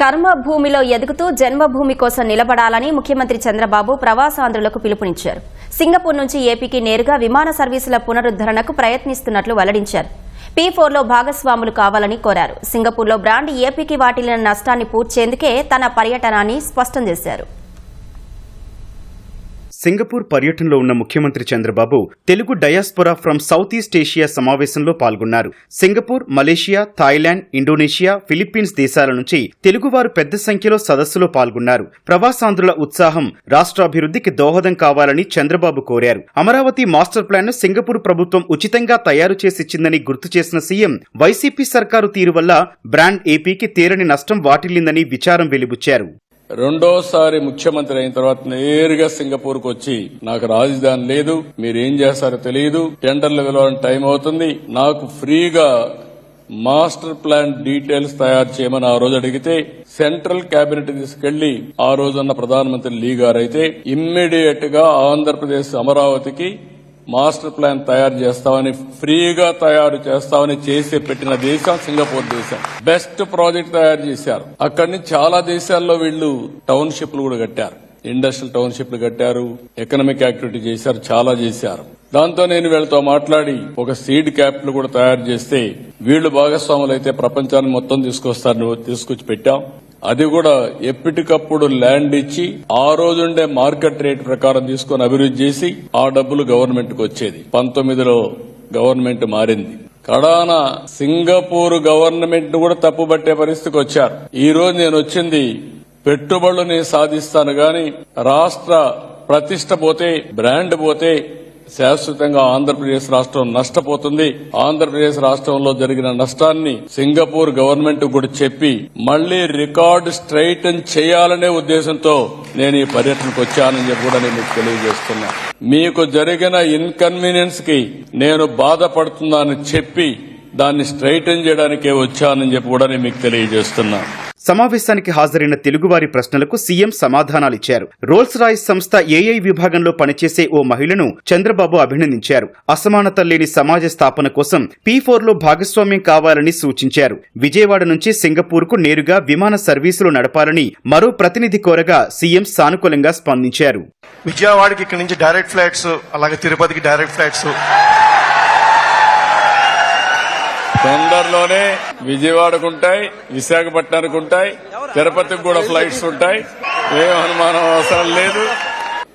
కర్మభూమిలో ఎదుగుతూ జన్మభూమి కోసం నిలబడాలని ముఖ్యమంత్రి చంద్రబాబు ప్రవాసాంధ్రులకు పిలుపునిచ్చారు. సింగపూర్ నుంచి ఏపీకి నేరుగా విమాన సర్వీసుల పునరుద్దరణకు ప్రయత్నిస్తున్నట్లు వెల్లడించారు. పీ ఫోర్లో భాగస్వాములు కావాలని కోరారు. సింగపూర్లో బ్రాండ్ ఏపీకి వాటిల్లిన నష్టాన్ని పూడ్చేందుకే తన పర్యటనాన్ని స్పష్టం చేశారు. సింగపూర్ పర్యటనలో ఉన్న ముఖ్యమంత్రి Chandrababu Telugu diaspora from south east Asia సమావేశంలో పాల్గొన్నారు. Singapore Malaysia Thailand Indonesia Philippines దేశాల నుంచి తెలుగువారు పెద్ద సంఖ్యలో సదస్సులో పాల్గొన్నారు. ప్రవాసాంధ్రుల ఉత్సాహం రాష్ట్రాభివృద్ధికి దోహదం కావాలని చంద్రబాబు కోరారు. అమరావతి మాస్టర్ ప్లాన్ను సింగపూర్ ప్రభుత్వం ఉచితంగా తయారు చేసిచ్చిందని గుర్తు చేసిన సీఎం వైసీపీ సర్కారు తీరు వల్ల బ్రాండ్ ఏపీకి తీరని నష్టం వాటిల్లిందని విచారం వెలిబుచ్చారు. రెండోసారి ముఖ్యమంత్రి అయిన తర్వాత నేరుగా సింగపూర్కు వచ్చి నాకు రాజధాని లేదు మీరు ఏం చేస్తారో తెలియదు టెండర్లు వెళ్ళాలని టైం అవుతుంది నాకు ఫ్రీగా మాస్టర్ ప్లాన్ డీటెయిల్స్ తయారు చేయమని ఆ రోజు అడిగితే సెంట్రల్ కేబినెట్ తీసుకెళ్ళి ఆ రోజున్న ప్రధానమంత్రి లీ గారైతే ఇమ్మీడియట్గా ఆంధ్రప్రదేశ్ అమరావతికి మాస్టర్ ప్లాన్ తయారు చేస్తామని ఫ్రీగా తయారు చేస్తామని చేసి పెట్టిన దేశం సింగపూర్ దేశం. బెస్ట్ ప్రాజెక్ట్ తయారు చేశారు. అక్కడి నుంచి చాలా దేశాల్లో వీళ్ళు టౌన్షిప్లు కూడా కట్టారు. ఇండస్ట్రియల్ టౌన్షిప్లు కట్టారు. ఎకనామిక్ యాక్టివిటీ చేశారు. చాలా చేశారు. దాంతో నేను వీళ్ళతో మాట్లాడి ఒక సీడ్ క్యాపిటల్ కూడా తయారు చేస్తే వీళ్ళు భాగస్వాములు అయితే ప్రపంచాన్ని మొత్తం తీసుకొస్తారు తీసుకొచ్చి పెట్టాం. అది కూడా ఎప్పటికప్పుడు ల్యాండ్ ఇచ్చి ఆ రోజుండే మార్కెట్ రేట్ ప్రకారం తీసుకొని అభివృద్ధి చేసి ఆ డబ్బులు గవర్నమెంట్కు వచ్చేది. పంతొమ్మిదిలో గవర్నమెంట్ మారింది. కడాన సింగపూర్ గవర్నమెంట్ కూడా తప్పుబట్టే పరిస్థితికి వచ్చారు. ఈ రోజు నేను వచ్చింది పెట్టుబడులు నేను సాధిస్తాను గాని రాష్ట్ర ప్రతిష్ట పోతే బ్రాండ్ పోతే శాశ్వతంగా ఆంధ్రప్రదేశ్ రాష్ట్రం నష్టపోతుంది. ఆంధ్రప్రదేశ్ రాష్ట్రంలో జరిగిన నష్టాన్ని సింగపూర్ గవర్నమెంట్ కూడా చెప్పి మళ్ళీ రికార్డు స్ట్రైటన్ చేయాలనే ఉద్దేశంతో నేను ఈ పర్యటనకు వచ్చానని చెప్పి కూడా నేను మీకు తెలియజేస్తున్నా. మీకు జరిగిన ఇన్కన్వీనియన్స్కి నేను బాధపడుతున్నానని చెప్పి దాన్ని స్ట్రైటన్ చేయడానికే వచ్చానని చెప్పి కూడా నేను మీకు తెలియజేస్తున్నా. సమావేశానికి హాజరైన తెలుగువారి ప్రశ్నలకు సీఎం సమాధానాలిచ్చారు. రోల్స్ రాయిస్ సంస్థ ఏఐ విభాగంలో పనిచేసే ఓ మహిళను చంద్రబాబు అభినందించారు. అసమానత లేని సమాజ స్థాపన కోసం పీ ఫోర్లో భాగస్వామ్యం కావాలని సూచించారు. విజయవాడ నుంచి సింగపూర్కు నేరుగా విమాన సర్వీసులు నడపాలని మరో ప్రతినిధి కోరగా సీఎం సానుకూలంగా స్పందించారు. విజయవాడకి ఇక్కడ నుంచి డైరెక్ట్ ఫ్లైట్స్ అలాగే తిరుపతికి డైరెక్ట్ ఫ్లైట్స్ తొందరలోనే విజయవాడకు ఉంటాయి విశాఖపట్నానికి ఉంటాయి తిరుపతికి కూడా ఫ్లైట్స్ ఉంటాయి. ఏం అనుమానం అవసరం లేదు.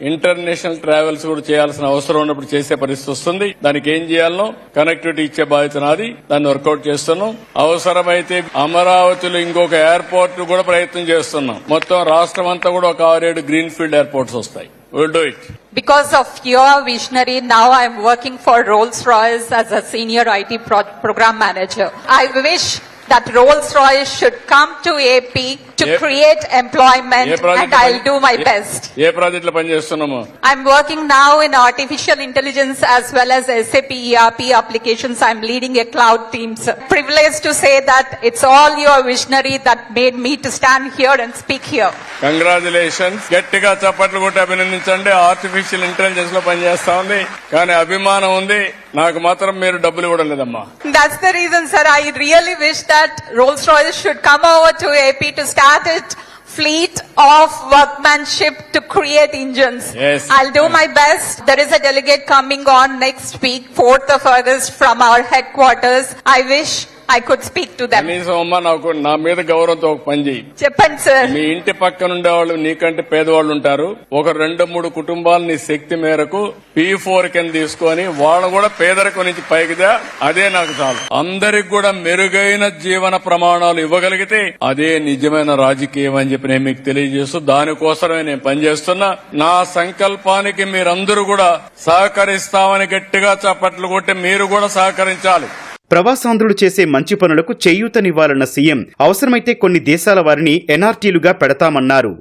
ఇంటర్నేషనల్ ట్రావెల్స్ కూడా చేయాల్సిన అవసరం ఉన్నప్పుడు చేసే పరిస్థితి వస్తుంది. దానికి ఏం చేయాలనో కనెక్టివిటీ ఇచ్చే బాధ్యత నాది. దాన్ని వర్కౌట్ చేస్తున్నాం. అవసరమైతే అమరావతిలో ఇంకొక ఎయిర్పోర్ట్ కూడా ప్రయత్నం చేస్తున్నాం. మొత్తం రాష్ట్రం అంతా కూడా ఒక ఆరేడు గ్రీన్ ఫీల్డ్ ఎయిర్పోర్ట్స్ వస్తాయి. Will do it Because of your visionary, now I'm working for Rolls-Royce as a senior IT pro- program manager. I wish that Rolls-Royce should come to AP to Yep. create employment A project and I'll do my best. ఏ ప్రాజెక్ట్లో పనిచేస్తున్నాము I'm working now in artificial intelligence as well as SAP ERP applications. I'm leading a cloud team. sir. Privileged to say that it's all your visionary that made me to stand here and speak here. Congratulations గట్టిగా చప్పట్లు కొట్టి అభినందించండి artificial ఇంటెలిజెన్స్లో పనిచేస్తా ఉంది కానీ అభిమానం ఉంది నాకు మాత్రం మీరు డబ్బులు ఇవ్వడం లేదమ్మా That's the reason, sir. I really wish that Rolls-Royce should come over to AP to start its fleet of workmanship to create engines. Yes. I'll do my best. There is a delegate coming on next week, 4th of August from our headquarters. I wish I could speak to them. కనీసం అమ్మ నాకు నా మీద గౌరవంతో ఒక పని చేయి చెప్పండి సార్ మీ ఇంటి పక్కన ఉండేవాళ్ళు నీకంటే పేదవాళ్ళు ఉంటారు. ఒక రెండు మూడు కుటుంబాలు నీ శక్తి మేరకు పీ ఫోర్ కింద తీసుకొని వాళ్ళు కూడా పేదరికం నుంచి పైకిదా అదే నాకు చాలు. అందరికి కూడా మెరుగైన జీవన ప్రమాణాలు ఇవ్వగలిగితే అదే నిజమైన రాజకీయం అని చెప్పి నేను మీకు తెలియజేస్తూ దానికోసమే నేను పనిచేస్తున్నా. నా సంకల్పానికి మీరందరూ కూడా సహకరిస్తామని గట్టిగా చప్పట్లు కొట్టి మీరు కూడా సహకరించాలి. ప్రవాసాంధ్రులు చేసే మంచి పనులకు చేయూతనివ్వాలన్న సీఎం. అవసరమైతే కొన్ని దేశాల వారిని ఎన్ఆర్టీలుగా పెడతామన్నారు.